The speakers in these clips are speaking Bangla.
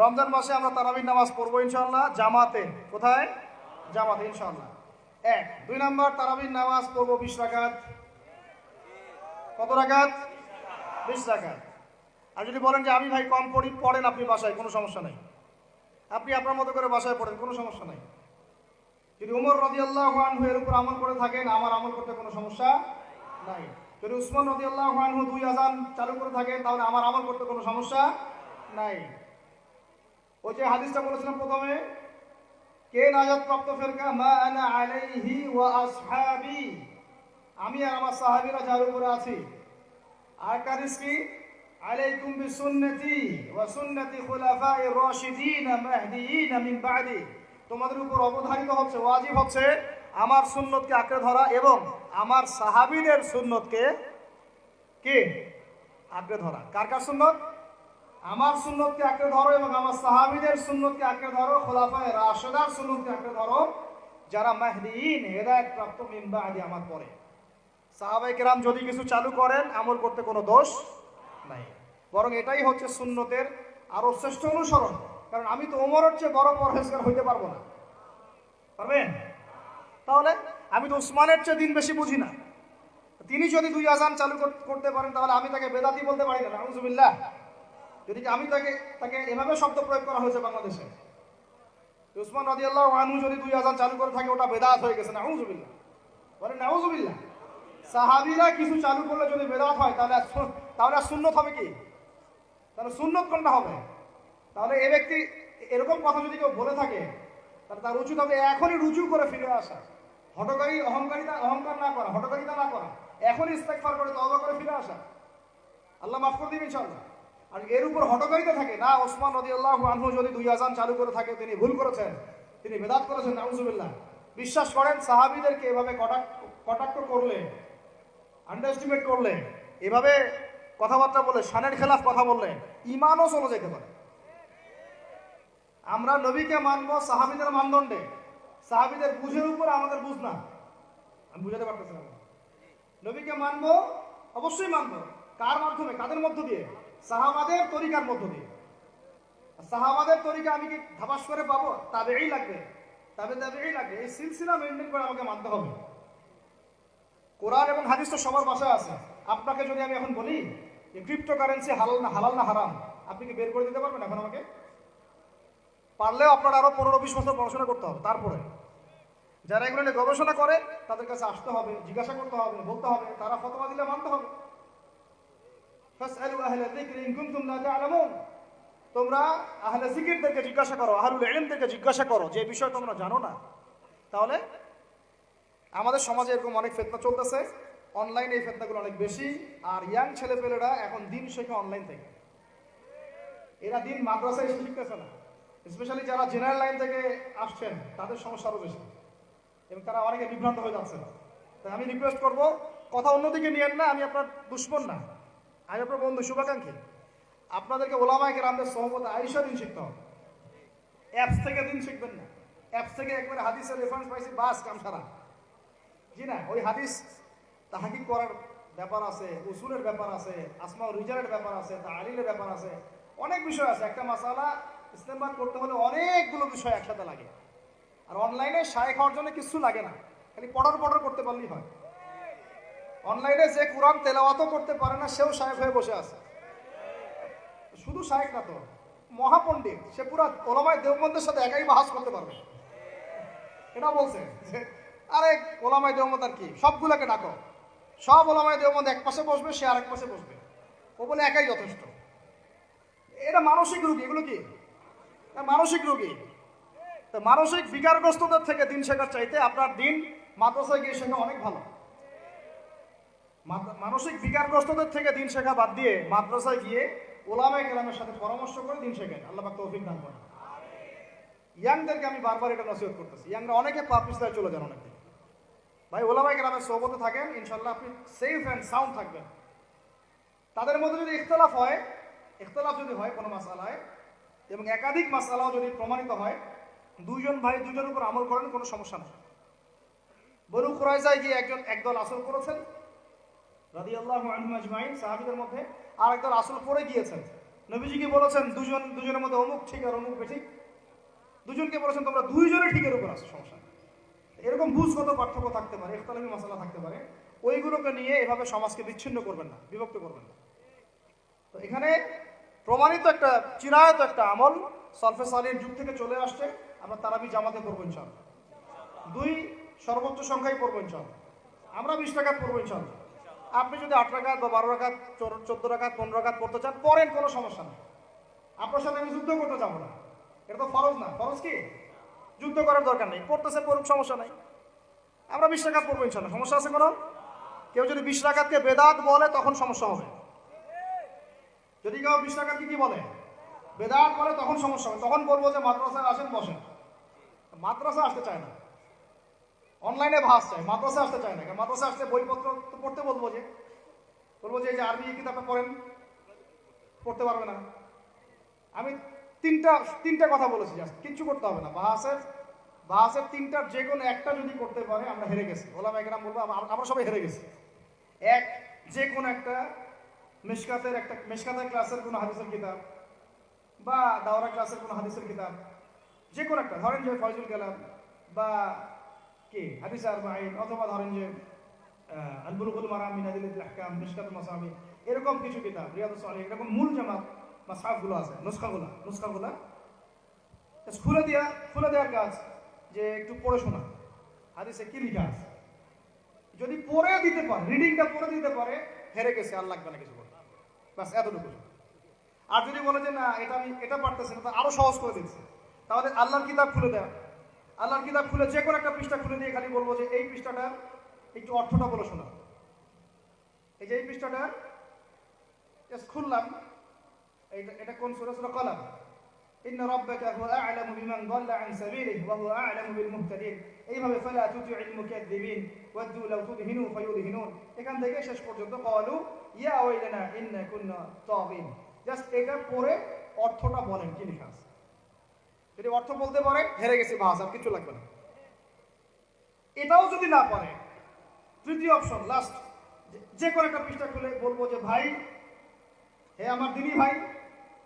রমজান মাসে আমরা তারাবির নামাজ পড়ব ইনশাল্লাহ জামাতে। কোথায়? জামাতে ইনশাল্লাহ এক, দুই নম্বর, তারাবির নামাজ পড়ব বিশ রাকাত। কত রাকাত? বিশ রাকাত। আর যদি বলেন যে আমি ভাই কম পড়ি, পড়েন আপনি বাসায়, কোনো সমস্যা নাই। আপনি আপনার মতো করে বাসায় পড়েন, কোনো সমস্যা নাই। যদি উমর রদিয়াল্লাহ আনহু এর উপর আমল করে থাকেন, আমার আমল করতে কোনো সমস্যা নাই। যদি উসমান রদিয়াল্লাহ আনহু দুই আজান চালু করে থাকেন, তাহলে আমার আমল করতে কোনো সমস্যা নাই। ওই যে হাদিসটা বলেছিলাম প্রথমে, কে নাজাত প্রাপ্ত ফেরকা? মা আনা আলাইহি ওয়া আসহাবি। আমি আর আমার সাহাবীরা যার উপরে আছি। আর একটা হাদিস কি? আলাইকুম বিসুন্নতি ওয়া সুন্নতি খুলাফায়ে রাশিদিন মাহদিয়িন মিন বাদি। তোমাদের উপর অবধারিত হচ্ছে, ওয়াজিব হচ্ছে আমার সুন্নতকে আঁকড়ে ধরা এবং আমার সাহাবীদের সুন্নতকে কে? আঁকড়ে ধরা। কার কার সুন্নত? আমার সুন্নতকে আঁকড়ে ধরো এবং আমার সাহাবিদের সুন্নতকে আঁকড়ে ধরো, খোলাফায়ে রাশেদার সুন্নতকে আঁকড়ে ধরো, যারা মাহদিয়িন হেদায়েত প্রাপ্ত মিন বাদি আমার পরে। সাহাবাই কেরাম যদি কিছু চালু করেন, আমল করতে কোনো দোষ নাই। বরং এটাই হচ্ছে সুন্নতের আরও শ্রেষ্ঠ অনুসরণ। কারণ আমি তো ওমরের চেয়ে বড় পরহেজগার হইতে পারব না। পারবেন? তাহলে আমি তো উসমানের চেয়ে দিন বেশি বুঝি না। তিনি যদি দুই আজান চালু করতে পারেন, তাহলে আমি তাকে বেদাতি বলতে পারি না, নাউজুবিল্লাহ। যদি কি আমি তাকে তাকে এভাবে শব্দ প্রয়োগ করা হয়েছে বাংলাদেশে উসমান আল্লাহ আনু যদি দুই আজান চালু করে থাকে, ওটা বেদাত হয়ে গেছে, নাউজুবিল্লাহ। বলেন নাউজুবিল্লাহ। সাহাবিরা কিছু চালু করলে যদি বেদাত হয়, তাহলে তাহলে আর সুন্নত হবে কি? তাহলে সুন্নত কোনটা হবে? তাহলে এ ব্যক্তি এরকম কথা যদি কেউ বলে থাকে, তাহলে তার উচিত হবে এখনই রুজু করে ফিরে আসা। হটকারী অহংকারিতা, অহংকার না করা হটকারিতা না করা। এখনই ইস্তেকফার করে, তওবা করে ফিরে আসা। আল্লাহ মাফ করে দিবেন, ইনশাআল্লাহ। আর এর উপর হটকারিতা থাকে। না, ওসমান রাদিয়াল্লাহু আনহু যদি দুই আজান চালু করে থাকে, তিনি ভুল করেছেন। তিনি বেদাত করেছেন, নাউজুবিল্লাহ। বিশ্বাস করেন, সাহাবীদেরকে এভাবে কটাক্ষ করলে আন্ডারস্টিমেট করলে, এভাবে কথাবার্তা বলে, শানের খেলাফ কথা বললে ইমানও চলে যেতে পারে। আমরা নবীকে মানবো, সাহাবিদের মানদণ্ডে। সাহাবিদের বুঝের উপর আমাদের বুঝ না। আমি বুঝাতে পারতেছিলাম। নবীকে মানবো, অবশ্যই মানবো। কার মাধ্যমে? কাদের মধ্য দিয়ে? সাহাবাদের তরিকার মধ্য দিয়ে। সাহাবাদের তরিকা আমি কি ধাপাস করে পাবো? তাবেই লাগবে। তবে তাবেই লাগবে। এই সিলসিলা মেনটেন করে আমাকে মানতে হবে। কোরআন এবং হাদিস তো সবার বাসায় আছে। আপনাকে যদি আমি এখন বলি যে ক্রিপ্টো কারেন্সি হালাল না হালাল না হারাম, আপনি কি বের করে দিতে পারবেন এখন আমাকে? পারলেও আপনার আরও পনেরো বিশ বছর পড়াশোনা করতে হবে। তারপরে যারা এগুলো নিয়ে গবেষণা করে, তাদের কাছে আসতে হবে, জিজ্ঞাসা করতে হবে, বলতে হবে, তারা ফতোয়া দিলে মানতে হবে। ফাসআলু আহলা যিকরি ইন কুনতুম লা তা'লামুন তোমরা আহলে জিকিরদেরকে জিজ্ঞাসা করো, আহলুল ইলমদেরকে জিজ্ঞাসা করো, যে বিষয় তোমরা জানো না। তাহলে আমাদের সমাজে এরকম অনেক ফেতনা চলতেছে। অনলাইনে এই ফেতনাগুলো অনেক বেশি। আর ইয়াং ছেলেপেলেরা এখন দিন শেখে অনলাইন থেকে। এরা দিন মাদ্রাসায় এসে শিখতেছে না। স্পেশালি যারা জেনারেল লাইন থেকে আসছেন, তাদের সমস্যা আরও বেশি। এবং তারা অনেকে বিভ্রান্ত হয়ে যাচ্ছে তাই আমি রিকোয়েস্ট করব, কথা অন্যদিকে নিয়েন না, আমি আপনার দুশ্মন না। আমি আপনার বন্ধু, শুভাকাঙ্ক্ষী। আপনাদেরকে ওলামায়কে রামদের সহমত আইসা দিন শিখতে হবে। অ্যাপস থেকে দিন শিখবেন না। অ্যাপস থেকে একবারে হাদিসের রেফারেন্স পাইছি, বাস কাম সারা জি না, ওই হাদিস তাহাকিক করার ব্যাপার আছে, উসুলের ব্যাপার আছে, আসমা রিজালের ব্যাপার আছে তালিলের ব্যাপার আছে, অনেক বিষয় আছে। একটা মাসালা ইস্তেমাল করতে হলে অনেকগুলো বিষয় একসাথে লাগে। আর অনলাইনে শায়েক হওয়ার জন্য কিছু লাগে না। খালি পড়ার পড়ার করতে পারলেই হয়। অনলাইনে যে কোরআন তেলাওয়াতও করতে পারে না, সেও শায়েক হয়ে বসে আছে। শুধু শায়েক না তো, মহাপণ্ডিত, সে পুরা ওলামায় দেববন্ধের সাথে একাই বাহাস করতে পারবে। এটা বলছে আরে ওলামায় দেওমত আর কি, সবগুলোকে ডাকো। সব ওলামায় দেওমত এক পাশে বসবে, সে আরেক পাশে বসবে। ও বলে একাই যথেষ্ট। এটা মানসিক রোগী, এগুলো কি? মানসিক রোগী। তো মানসিক বিকারগ্রস্তদের থেকে দিন শেখার চাইতে আপনার দিন মাদ্রাসায় গিয়ে শেখা অনেক ভালো। মানসিক বিকারগ্রস্তদের থেকে দিন শেখা বাদ দিয়ে মাদ্রাসায় গিয়ে ওলামায় কেরামের সাথে পরামর্শ করে দিন শেখেন। আল্লাহ পাক তৌফিক দান করেন। ইয়াংদেরকে আমি বারবার এটা নসিহত করতেছি। ইয়াংরা অনেকে পাপিস্তায় চলে যান অনেকে ভাই ওলামাই গ্রামের সোহবতে থাকেন ইনশাল্লাহ আপনি সেফ অ্যান্ড সাউন্ড থাকবেন। তাদের মধ্যে যদি ইখতলাফ হয় ইখতলাফ যদি হয় কোনো মাসালায় এবং একাধিক মাসালাও যদি প্রমাণিত হয় দুইজন ভাই দুজনের উপর আমল করেন কোনো সমস্যা নেই। বনু কুরাইজায় গিয়ে একজন একদল আসল করেছেন সাহাবীদের মধ্যে আর আসল গিয়েছেন। বলেছেন, দুজন, দুজনের মধ্যে অমুক ঠিক আর অমুক দুজনকে বলেছেন, তোমরা আসো, সমস্যা এরকম পার্থক্য থাকতে পারে থাকতে পারে। ওইগুলোকে নিয়ে এভাবে সমাজকে বিচ্ছিন্ন করবেন না, বিভক্ত করবেন না। তো এখানে প্রমাণিত একটা, চিরায়ত একটা আমল, সলফে সালির যুগ থেকে চলে আসছে। আমরা তারাবি জামাতে পড়ব ইনশাল্লাহ দুই সর্বোচ্চ সংখ্যায় পড়ব ইনশাল্লাহ আমরা বিশ টাকাত পড়ব ইনশাল্লাহ আপনি যদি আট রাকাত বা বারো রাকাত চোদ্দ রাকাত পনেরো রাকাত পড়তে চান, পড়েন, কোনো সমস্যা নেই। আপনার সাথে আমি যুদ্ধ করতে যাব না। এটা তো ফরজ না। ফরজ কি? যুদ্ধ করার দরকার নেই। পড়তেছে পড়ুক, সমস্যা নাই। আমরা বিশ টাকাত পড়ব ইনশাল্লাহ সমস্যা আছে কোনো? কেউ যদি বিশ টাকাতকে বেদাত বলে, তখন সমস্যা হবে। যদি কেউ বিশ টাকাতকে কি বলে? বেদাত বলে, তখন সমস্যা হবে। তখন বলব যে মাদ্রাসায় আসেন, বসেন। মাদ্রাসা আসতে চায় না। অনলাইনে ভাস চায় মাদ্রাসা আসতে চায় না কারণ মাদ্রাসা আসতে বইপত্র তো পড়তে বলব যে বলব যে এই যে আরবি কিতাবটা পড়েন, পড়তে পারবে না। আমি তিনটা তিনটা কথা বলেছি জাস্ট কিচ্ছু করতে হবে না। বাহাসের বাহাসের তিনটার যে কোনো একটা যদি করতে পারে, আমরা হেরে গেছি। ওলাম একরাম বলব আম- আমরা সবাই হেরে গেছি। এক, যে কোনো একটা মেশকাতের একটা, মেশকাতের ক্লাসের কোনো হাদিসের কিতাব বা দাওরা ক্লাসের কোনো হাদিসের কিতাব, যে কোনো একটা, ধরেন যে ফয়জুল গেলাম বা কি? হাদিস আর মাইন অথবা ধরেন যে আলবুলগুল মারাম মিনাদিল আহকাম মিশকাত মাসামি এরকম কিছু কিতাব, রিয়াদুস সালিহ এরকম মূল জামাত মাসাফগুলো আছে, নুসখাগুলো নুসখাগুলো। খুলে দেওয়া খুলে দেওয়ার কাজ যে একটু পড়ে শোনা। হাদিসে কি লিখা আছে? যদি পড়ে দিতে পারে রিডিংটা পড়ে দিতে পারে, হেরে গেছে, আর লাগবে না কিছু বলতে বাস এতটুকু। আর যদি বলে যে, না, এটা আমি, এটা পারতেছি না আরও সহজ করে দিচ্ছে। তাহলে আল্লাহর কিতাব খুলে দেওয়া আল্লাহর কিতাব খুলে, যে কোনো একটা পৃষ্ঠা খুলে দিয়ে খালি বলব যে এই পৃষ্ঠাটা একটু অর্থটা বলে শোনা। এই যে এই পৃষ্ঠাটা খুললাম এটা কোন সুরা? সুরা কলাম। বিমান দাল্লা আন সাবিলিহি এইভাবে ফালা তুতি'ল মুকাদ্দিবিন ওয়াদ্দু লাউ তুদহিনু এখান থেকে শেষ পর্যন্ত ক্বালু, ইয়া ওয়াইলানা ইন্না কুন্না তাগিন। জাস্ট এটা পড়ে অর্থটা বলেন, কি লেখা আছে? যদি অর্থ বলতে পারে, হেরে গেছি ভাষা আর কিছু লাগবে না। এটাও যদি না পারে, তৃতীয় অপশন লাস্ট যে কোনো একটা পৃষ্ঠা খুলে বলব যে, ভাই, হে আমার দিনী ভাই,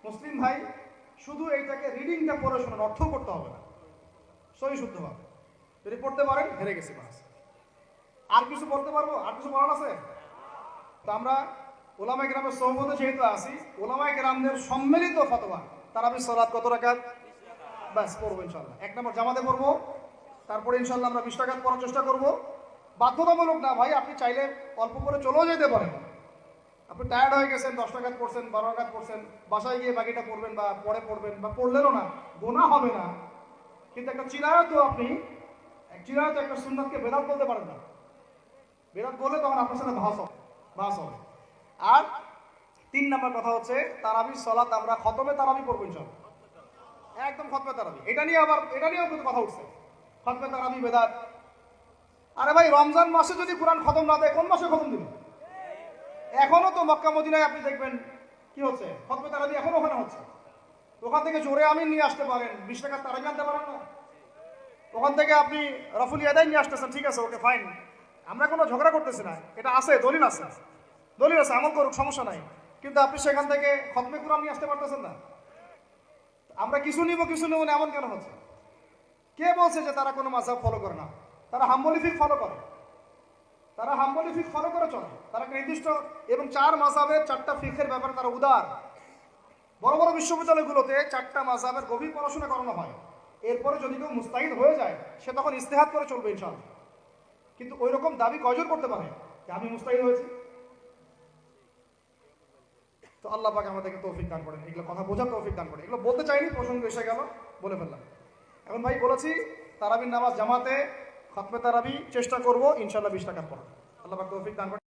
মুসলিম ভাই, শুধু এইটাকে রিডিংটা পড়ে শোনার অর্থ করতে হবে না। সই শুদ্ধভাবে। যদি পড়তে পারেন, হেরে গেছি বাস আর কিছু পড়তে পারব? আর কিছু বলার আছে? তো আমরা ওলামা গ্রামের সহমতে যেহেতু আছি ওলামা গ্রামদের সম্মিলিত ফতোয়া তার আমি সলাৎ কত রাখাত ব্যাস, পড়ব ইনশাল্লাহ এক নম্বর জামাতে পড়ব, তারপরে ইনশাল্লাহ আমরা বিশ টাকা পড়ার চেষ্টা করব। বাধ্যতামূলক না ভাই, আপনি চাইলে অল্প করে চলেও যেতে পারেন। আপনি টায়ার্ড হয়ে গেছেন, দশ টাকাত পড়ছেন, বারো টাকাত পড়ছেন, বাসায় গিয়ে বাকিটা পড়বেন বা পরে পড়বেন বা পড়লেনও না, গোনা হবে না। কিন্তু একটা চিরায়ত আপনি চিরায়ত একটা সুন্দরকে বেদাত বলতে পারেন না। বেদাত বললে তখন আপনার সাথে ভাস হবে ভাস হবে। আর তিন নাম্বার কথা হচ্ছে, তারাবি সলাত আমরা খতমে তারাবি পড়ব ইনশাল্লাহ একদম খতমে তারাবি এটা নিয়ে আবার এটা নিয়েও কিন্তু কথা উঠছে। খতমে তারাবি বেদাত। আরে ভাই, রমজান মাসে যদি কোরআন খতম না দেয়, কোন মাসে খতম দিবে? এখনও তো মক্কা মদিনায় আপনি দেখবেন কি হচ্ছে? খতমে তারাবি এখনও ওখানে হচ্ছে। ওখান থেকে জোরে আমিন নিয়ে আসতে পারেন। বিশ টাকার তারাবি আনতে পারেন না? ওখান থেকে আপনি রফুল ইয়াদাই নিয়ে আসতেছেন, ঠিক আছে, ওকে ফাইন আমরা কোনো ঝগড়া করতেছি না। এটা আছে, দলিল আছে। দলিল আছে, আমল করুক, সমস্যা নাই। কিন্তু আপনি সেখান থেকে খতমে কোরআন নিয়ে আসতে পারতেছেন না। আমরা কিছু নিব, কিছু নেব না, এমন কেন হচ্ছে? কে বলছে যে তারা কোনো মাঝাব ফলো করে না? তারা হাম্বলি ফিক ফলো করে। তারা হাম্বলি ফিক ফলো করে চলে। তারা নির্দিষ্ট এবং চার মাসাবের চারটা ফিকের ব্যাপারে তারা উদার। বড় বড় বিশ্ববিদ্যালয়গুলোতে চারটা মাসাবের গভীর পড়াশোনা করানো হয়। এরপরে যদি কেউ মুস্তাহিদ হয়ে যায়, সে তখন ইস্তেহাত করে চলবে ইনশাল্লাহ কিন্তু ওই রকম দাবি কয়জন করতে পারে? যে আমি মুস্তাহিদ হয়েছি। তো আল্লাহ পাকে আমাদেরকে তৌফিক দান করেন, এগুলো কথা বোঝার তৌফিক দান করেন। এগুলো বলতে চাইনি, প্রসঙ্গ এসে গেল, বলে ফেললাম। এখন ভাই বলেছি, তারাবির নামাজ জামাতে খতমে তারাবি চেষ্টা করব ইনশাল্লাহ বিশ টাকার পর। আল্লাহ পাক তৌফিক দান করেন।